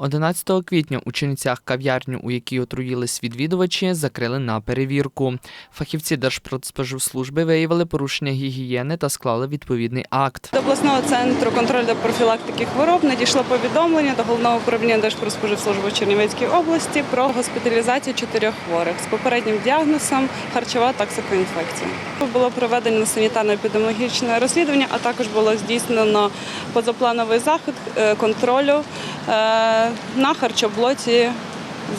11 квітня у Чернівцях кав'ярню, у якій отруїлись відвідувачі, закрили на перевірку. Фахівці Держпродспоживслужби виявили порушення гігієни та склали відповідний акт. До обласного центру контролю профілактики хвороб надійшло повідомлення до головного управління Держпродспоживслужби в Чернівецькій області про госпіталізацію чотирьох хворих з попереднім діагнозом харчова токсикоінфекція. Було проведено санітарно-епідеміологічне розслідування, а також було здійснено позаплановий захід е, контролю на харчоблоці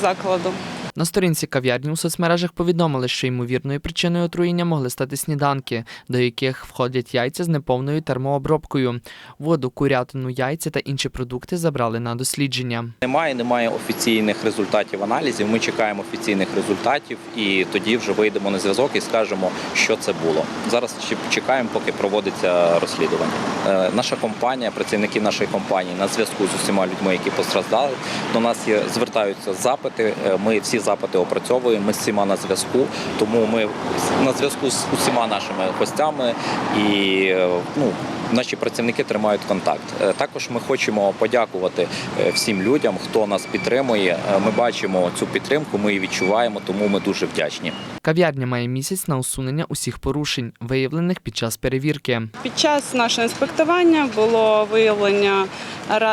закладу. На сторінці кав'ярні у соцмережах повідомили, що ймовірною причиною отруєння могли стати сніданки, до яких входять яйця з неповною термообробкою. Воду, курятину, яйця та інші продукти забрали на дослідження. Немає, немає офіційних результатів аналізів. Ми чекаємо офіційних результатів і тоді вже вийдемо на зв'язок і скажемо, що це було. Зараз чекаємо, поки проводиться розслідування. Е, Наша компанія, працівники нашої компанії на зв'язку з усіма людьми, які постраждали. До нас є звертаються запити. Е, Ми всі запити опрацьовуємо. Ми з всіма на зв'язку. Тому ми на зв'язку з усіма нашими гостями і ну. Наші працівники тримають контакт. Е, Також ми хочемо подякувати е, всім людям, хто нас підтримує. Е, Ми бачимо цю підтримку, ми її відчуваємо, тому ми дуже вдячні. Кав'ярня має місяць на усунення усіх порушень, виявлених під час перевірки. Під час нашого інспектування було виявлення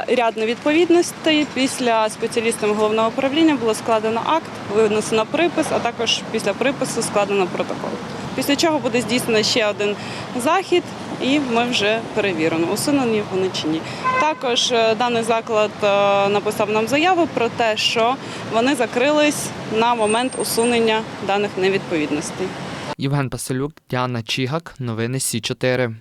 ряд невідповідностей. Після спеціалістами головного управління було складено акт, винесено припис, а також після припису складено протокол. Після чого буде здійснено ще один захід, і ми вже перевіримо, усунені вони чи ні. Також е, даний заклад е, написав нам заяву про те, що вони закрились на момент усунення даних невідповідностей. Євген Паселюк, Діана Чігак. Новини Сі 4